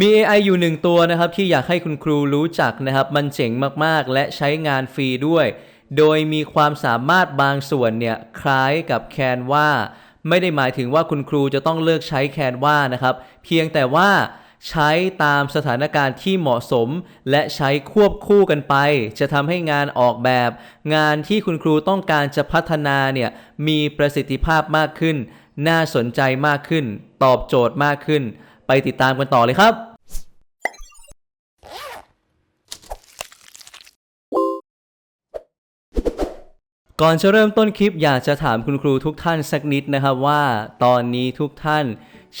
มี AI อยู่หนึ่งตัวนะครับที่อยากให้คุณครูรู้จักนะครับ มันเจ๋งมากๆ และใช้งานฟรีด้วย โดยมีความสามารถบางส่วนเนี่ยคล้ายกับแคนวาไม่ได้หมายถึงว่าคุณครูจะต้องเลิกใช้แคนวานะครับ เพียงแต่ว่าใช้ตามสถานการณ์ที่เหมาะสม และใช้ควบคู่กันไป จะทำให้งานออกแบบ งานที่คุณครูต้องการจะพัฒนาเนี่ยมีประสิทธิภาพมากขึ้น น่าสนใจมากขึ้น ตอบโจทย์มากขึ้น ไปติดตามกันต่อเลยครับ ก่อนจะเริ่มต้นคลิปอยากจะถามคุณครูทุกท่านสักนิดนะครับว่า ตอนนี้ทุกท่าน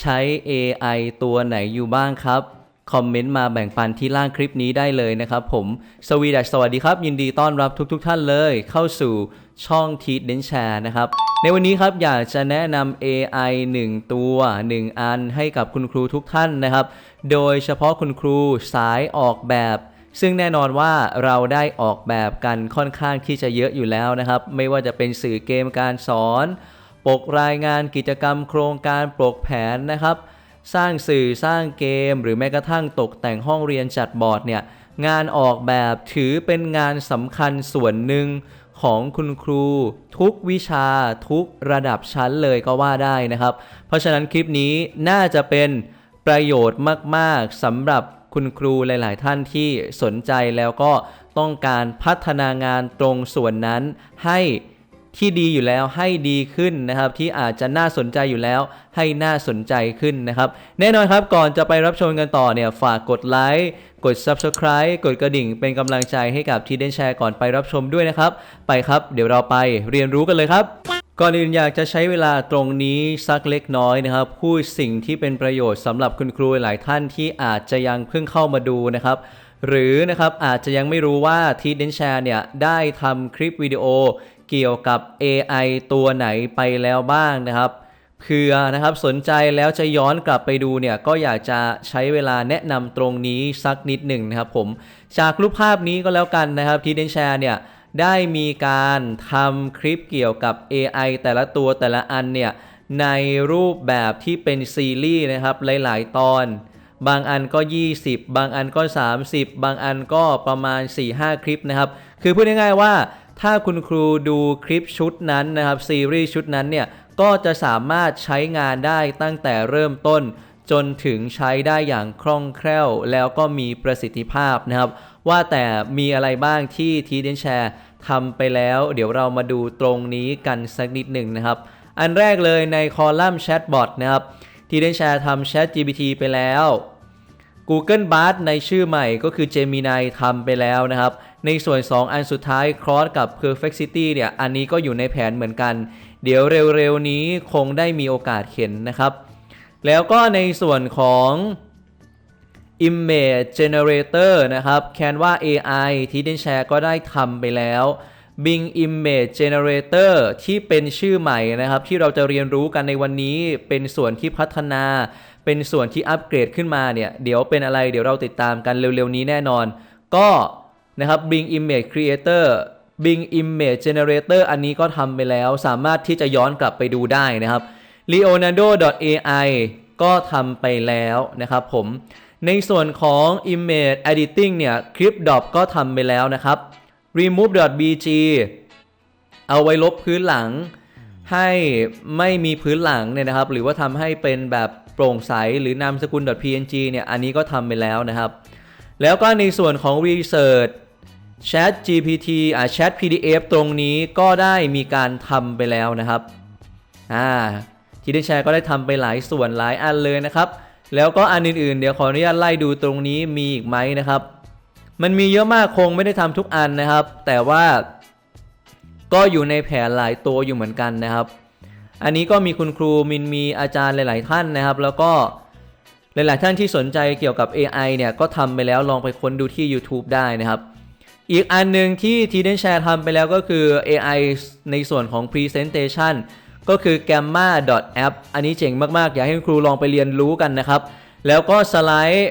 ใช้ AI ตัวไหนอยู่บ้างครับ คอมเมนต์มาแบ่งปันที่ล่างคลิปนี้ได้เลยนะครับผมสวีดัสสวัสดีครับ ยินดีต้อนรับทุกๆทท่านเลยเข้าสู่ช่องทีดเดนแชร์นะครับ ในวันนี้ครับอยากจะแนะนำ AI 1 ตัว 1 อันให้กับคุณครูทุกท่านนะครับ โดยเฉพาะคุณครูสายออกแบบซึ่งแน่นอนว่าเราได้ออกแบบกันค่อนข้างที่จะเยอะอยู่แล้วนะครับ ไม่ว่าจะเป็นสื่อเกมการสอน ปกรายงานกิจกรรมโครงการปกแผนนะครับ สร้างสื่อสร้างเกม หรือแม้กระทั่งตกแต่งห้องเรียนจัดบอร์ดเนี่ยงานออกแบบถือเป็นงานสำคัญส่วนหนึ่งของคุณครู ทุกวิชาทุกระดับชั้นเลยก็ว่าได้นะครับ เพราะฉะนั้นคลิปนี้น่าจะเป็นประโยชน์มาก ๆสำหรับคุณครูหลาย ๆ ท่านที่สนใจแล้วก็ต้องการพัฒนางานตรงส่วนนั้นให้ ที่ดีอยู่แล้วให้ดีขึ้นนะครับ ที่อาจจะน่าสนใจอยู่แล้ว ให้น่าสนใจขึ้นนะครับ แน่นอนครับก่อนจะไปรับชมกันต่อเนี่ยฝากกดไลค์กด Subscribe กดกระดิ่งเป็นกำลังใจให้กับทีเดนแชร์ก่อนไปรับชมด้วยนะครับ ไปครับ เดี๋ยวเราไปเรียนรู้กันเลยครับก่อนอื่นอยากจะใช้เวลาตรงนี้สักเล็กน้อยนะครับพูดสิ่งที่เป็นประโยชน์สำหรับคุณครูหลายท่านที่อาจจะยังเพิ่งเข้ามาดูนะครับ หรือนะครับอาจจะยังไม่รู้ว่าทีเดนแชร์เนี่ยได้ทำคลิปวิดีโอ เกี่ยวกับ AI ตัวไหนไปแล้วบ้างนะครับเผื่อนะครับสนใจแล้วจะย้อนกลับไปดูเนี่ยก็อยากจะใช้เวลาแนะนำตรงนี้สักนิดหนึ่งนะครับผมจากรูปภาพนี้ก็แล้วกันนะครับที่เดนแชร์เนี่ยได้มีการทำคลิปเกี่ยวกับ AI แต่ละตัวแต่ละอันเนี่ยในรูปแบบที่เป็นซีรีส์นะครับหลาย ๆ ตอน บางอันก็ 20 บางอันก็ 30 บางอันก็ประมาณ 4-5 คลิปนะครับ คือพูดง่ายๆว่า ถ้าคุณครูดูคลิปชุดนั้นนะครับซีรีส์ชุดนั้นเนี่ยก็จะสามารถใช้งานได้ตั้งแต่เริ่มต้น จนถึงใช้ได้อย่างคล่องแคล่ว แล้วก็มีประสิทธิภาพนะครับ ว่าแต่มีอะไรบ้างที่ทีเดนแชร์ทำไปแล้ว เดี๋ยวเรามาดูตรงนี้กันสักนิดหนึ่งนะครับ อันแรกเลยในคอลัมน์แชทบอทนะครับทีเดนแชร์ทำ Chat GPT ไปแล้ว Google Bard ในชื่อใหม่ก็คือ Gemini ทำไปแล้วนะครับ ในส่วน 2 อันสุดท้าย Cross กับ Perplexity เนี่ย อันนี้ก็อยู่ในแผนเหมือนกัน เดี๋ยวเร็วๆนี้คงได้มีโอกาสเข็นนะครับ แล้วก็ในส่วนของ Image Generator นะครับ Canva AI ที่ d e n Share ก็ได้ทำไปแล้ว Bing Image Generator ที่เป็นชื่อใหม่นะครับ ที่เราจะเรียนรู้กันในวันนี้เป็นส่วนที่พัฒนา เป็นส่วนที่อัปเกรดขึ้นมาเนี่ยเดี๋ยวเป็นอะไรเดี๋ยวเราติดตามกันเร็วๆนี้แน่นอน ก็นะครับ Bing Image Creator Bing Image Generator อันนี้ก็ทำไปแล้วสามารถที่จะย้อนกลับไปดูได้นะครับ Leonardo.ai ก็ทำไปแล้วนะครับผม ในส่วนของ Image Editing เนี่ย Clipdop ก็ทำไปแล้วนะครับ Remove.bg เอาไว้ลบพื้นหลัง ให้ไม่มีพื้นหลังเนี่ยนะครับ หรือว่าทำให้เป็นแบบ โปร่งใสหรือนามสกุล .png เนี่ยอันนี้ก็ทำไปแล้วนะครับ แล้วก็ในส่วนของ Research Chat GPT อ่า Chat PDF ตรงนี้ก็ได้มีการทำไปแล้วนะครับอ่าทีดีแชร์ก็ได้ทำไปหลายส่วนหลายอันเลยนะครับ แล้วก็อันอื่นๆ เดี๋ยวขออนุญาตไล่ดูตรงนี้มีอีกไหมนะครับ มันมีเยอะมากคงไม่ได้ทำทุกอันนะครับ แต่ว่าก็อยู่ในแผนหลายตัวอยู่เหมือนกันนะครับ อันนี้ก็มีคุณครูมินมีอาจารย์หลาย ๆ ท่านนะครับ แล้วก็หลาย ๆ ท่านที่สนใจเกี่ยวกับ AI เนี่ยก็ทำไปแล้วลองไปค้นดูที่ YouTube ได้นะครับ อีกอันหนึ่งที่ทีเดนแชร์ทำไปแล้วก็คือ AI ในส่วนของ Presentation ก็คือ gamma.app อันนี้เจ๋งมาก ๆ อยากให้คุณครูลองไปเรียนรู้กันนะครับ แล้วก็สไลด์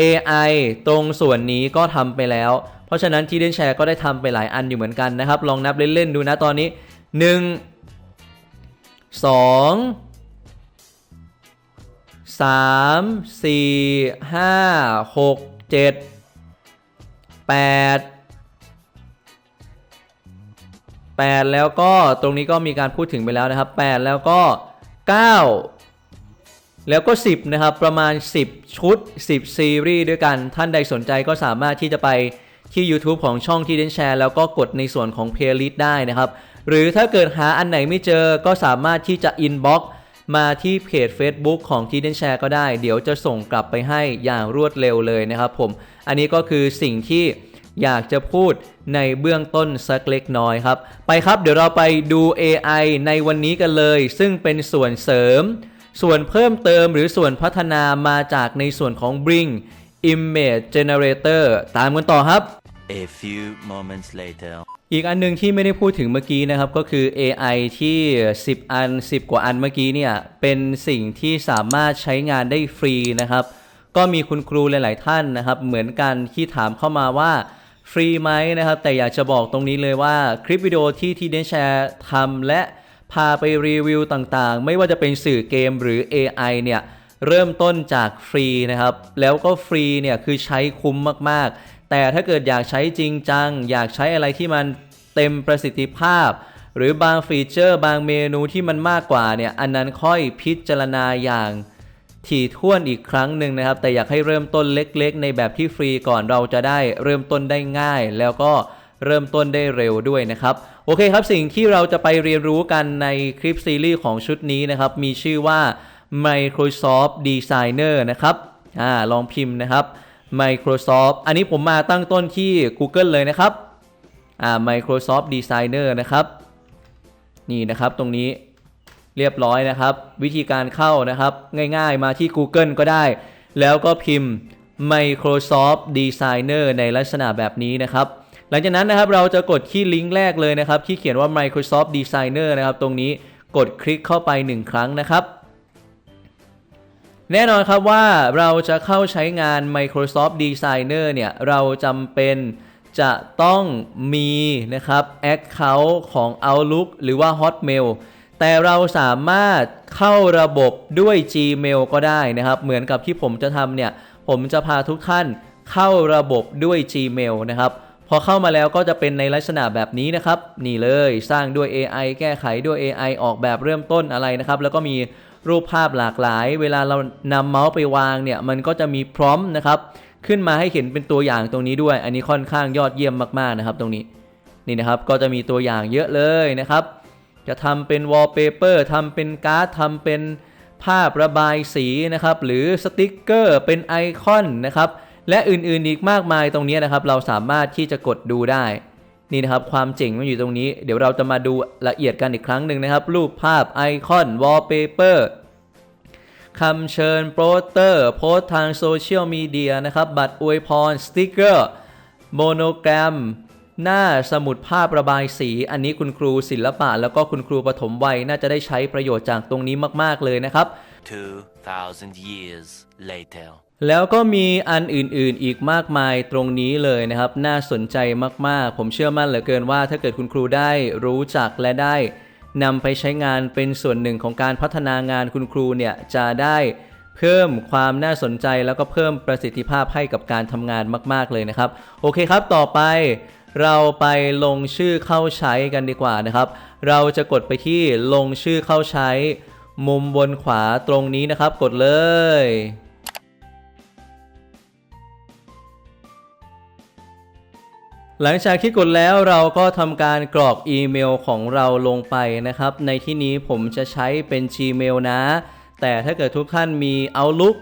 AI ตรงส่วนนี้ก็ทำไปแล้ว เพราะฉะนั้นทีเดนแชร์ก็ได้ทำไปหลายอันอยู่เหมือนกันนะครับ ลองนับเล่น ๆ ดูนะตอนนี้ 1 2 3 4 5 6 7 8 8แล้วก็ตรงนี้ก็มีการพูดถึงไปแล้วนะครับ8แล้วก็9แล้วก็ 10 นะครับ ประมาณ 10 ชุด 10 ซีรีส์ด้วยกัน ท่านใดสนใจก็สามารถที่จะไปที่ YouTube ของช่องที่เดนแชร์ แล้วก็กดในส่วนของ Playlist ได้นะครับ หรือถ้าเกิดหาอันไหนไม่เจอก็สามารถที่จะ Inbox มาที่เพจ Facebook ของที่เดนแชร์ก็ได้ เดี๋ยวจะส่งกลับไปให้อย่างรวดเร็วเลยนะครับผม อันนี้ก็คือสิ่งที่อยากจะพูดในเบื้องต้นสักเล็กน้อยครับ ไปครับเดี๋ยวเราไปดู AI ในวันนี้กันเลย ซึ่งเป็นส่วนเสริม ส่วนเพิ่มเติมหรือส่วนพัฒนามาจากในส่วนของ Bring Image Generator ตามกันต่อครับ A few moments later. อีกอันหนึงที่ไม่ได้พูดถึงเมื่อกี้นะครับก็คือ AI ที่ 10 อัน 10 กว่าอันเมื่อกี้เนี่ยเป็นสิ่งที่สามารถใช้งานได้ฟรีนะครับ ก็มีคุณครูหลาย ๆ ท่านนะครับ เหมือนกันที่ถามเข้ามาว่าฟรีไหมนะครับ แต่อยากจะบอกตรงนี้เลยว่าคลิปวิดีโอที่ทีเดนแชร์ทำและพาไปรีวิวต่างๆ ไม่ว่าจะเป็นสื่อเกมหรือ AI เนี่ยเริ่มต้นจากฟรีนะครับ แล้วก็ฟรีเนี่ยคือใช้คุ้มมากๆ แต่ถ้าเกิดอยากใช้จริงจัง อยากใช้อะไรที่มันเต็มประสิทธิภาพ หรือบางฟีเจอร์ บางเมนูที่มันมากกว่าเนี่ยอันนั้นค่อยพิจารณาอย่างถี่ถ้วนอีกครั้งหนึ่งนะครับ แต่อยากให้เริ่มต้นเล็กๆ ในแบบที่ฟรีก่อนเราจะได้เริ่มต้นได้ง่าย แล้วก็เริ่มต้นได้เร็วด้วยนะครับ โอเคครับสิ่งที่เราจะไปเรียนรู้กันในคลิปซีรีส์ของชุดนี้นะครับ มีชื่อว่า Microsoft Designer นะครับอ่าลองพิมพ์นะครับ Microsoft อันนี้ผมมาตั้งต้นที่ Google เลยนะครับอ่า Microsoft Designer นะครับ นี่นะครับตรงนี้เรียบร้อยนะครับ วิธีการเข้านะครับ ง่ายๆมาที่ Google ก็ได้ แล้วก็พิมพ์ Microsoft Designer ในลักษณะแบบนี้นะครับ หลังจากนั้นนะครับเราจะกดที่ลิงก์แรกเลยนะครับ ที่เขียนว่า Microsoft Designer นะครับ ตรงนี้กดคลิกเข้าไป 1 ครั้งนะครับ แน่นอนครับว่าเราจะเข้าใช้งาน Microsoft Designer เนี่ย เราจำเป็นจะต้องมีนะครับ Account ของ Outlook หรือว่า Hotmail แต่เราสามารถเข้าระบบด้วย Gmail ก็ได้นะครับ เหมือนกับที่ผมจะทำเนี่ย ผมจะพาทุกท่านเข้าระบบด้วย Gmail นะครับ พอเข้ามาแล้วก็จะเป็นในลักษณะแบบนี้นะครับ นี่เลยสร้างด้วย AI แก้ไขด้วย AI ออกแบบเริ่มต้นอะไรนะครับ แล้วก็มี รูปภาพหลากหลาย เวลาเรานำเมาส์ไปวางเนี่ยมันก็จะมีพร้อมนะครับขึ้นมาให้เห็นเป็นตัวอย่างตรงนี้ด้วย อันนี้ค่อนข้างยอดเยี่ยมมากๆนะครับ ตรงนี้นี่นะครับก็จะมีตัวอย่างเยอะเลยนะครับ จะทำเป็นวอลเปเปอร์ทำเป็นการ์ดทำเป็นภาพระบายสีนะครับ หรือสติกเกอร์เป็นไอคอนนะครับ และอื่นๆอีกมากมายตรงนี้นะครับ เราสามารถที่จะกดดูได้ นี่นะครับความเจ๋งมันอยู่ตรงนี้ เดี๋ยวเราจะมาดูละเอียดกันอีกครั้งหนึ่งนะครับ รูปภาพไอคอนวอลเปเปอร์คำเชิญโปสเตอร์โพสทางโซเชียลมีเดียนะครับ บัตรอวยพร สติกเกอร์ โมโนแกรม หน้าสมุดภาพระบายสี อันนี้คุณครูศิลปะ แล้วก็คุณครูปฐมวัย น่าจะได้ใช้ประโยชน์จากตรงนี้มาก ๆ เลยนะครับ 2,000 years later. แล้วก็มีอันอื่นๆ อีกมากมายตรงนี้เลยนะครับ น่าสนใจมากๆ ผมเชื่อมั่นเหลือเกินว่าถ้าเกิดคุณครูได้รู้จักและได้นำไปใช้งานเป็นส่วนหนึ่งของการพัฒนางานคุณครูเนี่ยจะได้เพิ่มความน่าสนใจแล้วก็เพิ่มประสิทธิภาพให้กับการทำงานมาก ๆ เลยนะครับ โอเคครับต่อไปเราไปลงชื่อเข้าใช้กันดีกว่านะครับ เราจะกดไปที่ลงชื่อเข้าใช้ มุมบนขวาตรงนี้นะครับ กดเลย หลังจากที่กดแล้วเราก็ทำการกรอกอีเมลของเราลงไปนะครับ ในที่นี้ผมจะใช้เป็น Gmail นะ แต่ถ้าเกิดทุกท่านมี Outlook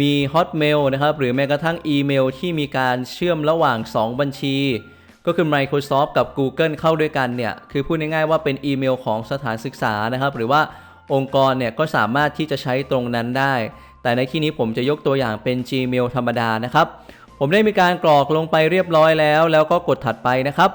มี Hotmail นะครับ หรือแม้กระทั่งอีเมลที่มีการเชื่อมระหว่าง 2 บัญชี ก็คือ Microsoft กับ Google เข้าด้วยกันเนี่ย คือพูดง่ายๆว่าเป็นอีเมลของสถานศึกษานะครับ หรือว่าองค์กรเนี่ยก็สามารถที่จะใช้ตรงนั้นได้ แต่ในที่นี้ผมจะยกตัวอย่างเป็น Gmail ธรรมดานะครับ ผมได้มีการกรอกลงไปเรียบร้อยแล้ว แล้วก็กดถัดไปนะครับ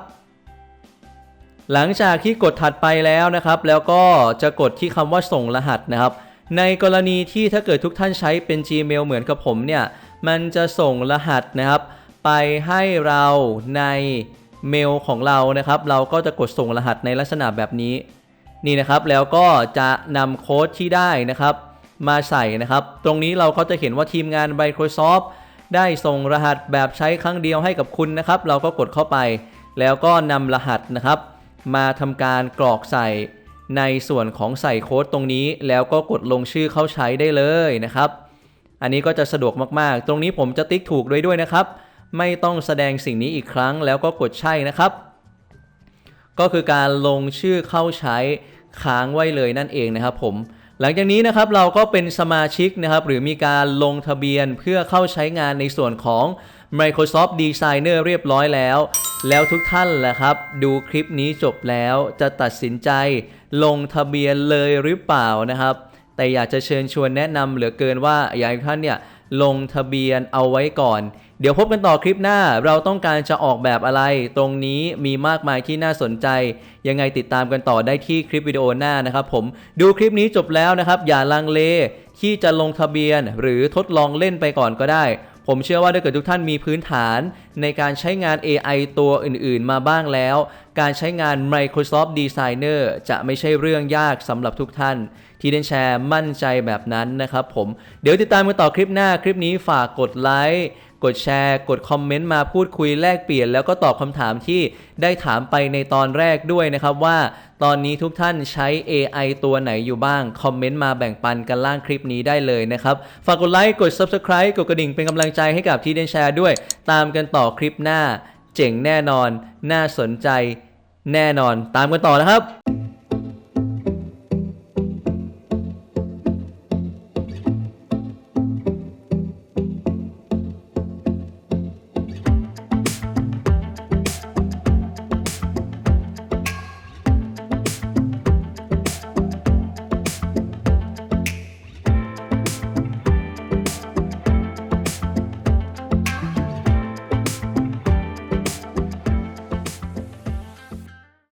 หลังจากที่กดถัดไปแล้วนะครับ แล้วก็จะกดที่คำว่าส่งรหัสนะครับ ในกรณีที่ถ้าเกิดทุกท่านใช้เป็น Gmail เหมือนกับผมเนี่ย มันจะส่งรหัสนะครับ ไปให้เราในเมลของเรานะครับ เราก็จะกดส่งรหัสในลักษณะแบบนี้ นี่นะครับ แล้วก็จะนำโค้ดที่ได้นะครับ มาใส่นะครับ ตรงนี้เราก็จะเห็นว่าทีมงาน Microsoft ได้ส่งรหัสแบบใช้ครั้งเดียวให้กับคุณนะครับ เราก็กดเข้าไป แล้วก็นำรหัสนะครับ มาทำการกรอกใส่ในส่วนของใส่โค้ดตรงนี้ แล้วก็กดลงชื่อเข้าใช้ได้เลยนะครับ อันนี้ก็จะสะดวกมากๆ ตรงนี้ผมจะติ๊กถูกด้วยด้วยนะครับ ไม่ต้องแสดงสิ่งนี้อีกครั้ง แล้วก็กดใช่นะครับ ก็คือการลงชื่อเข้าใช้ค้างไว้เลยนั่นเองนะครับผม หลังจากนี้นะครับเราก็เป็นสมาชิกนะครับหรือมีการลงทะเบียนเพื่อเข้าใช้งานในส่วนของ Microsoft Designer เรียบร้อยแล้ว แล้วทุกท่านแหละครับ ดูคลิปนี้จบแล้วจะตัดสินใจลงทะเบียนเลยหรือเปล่านะครับ แต่อยากจะเชิญชวนแนะนำเหลือเกินว่าอยากให้ท่านเนี่ย ลงทะเบียนเอาไว้ก่อน เดี๋ยวพบกันต่อคลิปหน้า เราต้องการจะออกแบบอะไร ตรงนี้มีมากมายที่น่าสนใจ ยังไงติดตามกันต่อได้ที่คลิปวิดีโอหน้านะครับผม ดูคลิปนี้จบแล้วนะครับ อย่าลังเลที่จะลงทะเบียนหรือทดลองเล่นไปก่อนก็ได้ ผมเชื่อว่าถ้าเกิดทุกท่านมีพื้นฐานในการใช้งาน AI ตัวอื่นๆ มาบ้างแล้ว การใช้งาน Microsoft Designer จะไม่ใช่เรื่องยากสำหรับทุกท่าน ที่เดนแชร์มั่นใจแบบนั้นนะครับผม เดี๋ยวติดตามกันต่อคลิปหน้าคลิปนี้ฝากกดไลค์ กดแชร์ กดคอมเมนต์มาพูดคุยแลกเปลี่ยน แล้วก็ตอบคำถามที่ได้ถามไปในตอนแรกด้วยนะครับว่า ตอนนี้ทุกท่านใช้ AI ตัวไหนอยู่บ้าง คอมเมนต์มาแบ่งปันกันล่างคลิปนี้ได้เลยนะครับ ฝากกดไลค์กด Subscribe กดกระดิ่งเป็นกำลังใจให้กับที่เดนแชร์ด้วย ตามกันต่อคลิปหน้า เจ๋งแน่นอน น่าสนใจ แน่นอนตามกันต่อนะครับ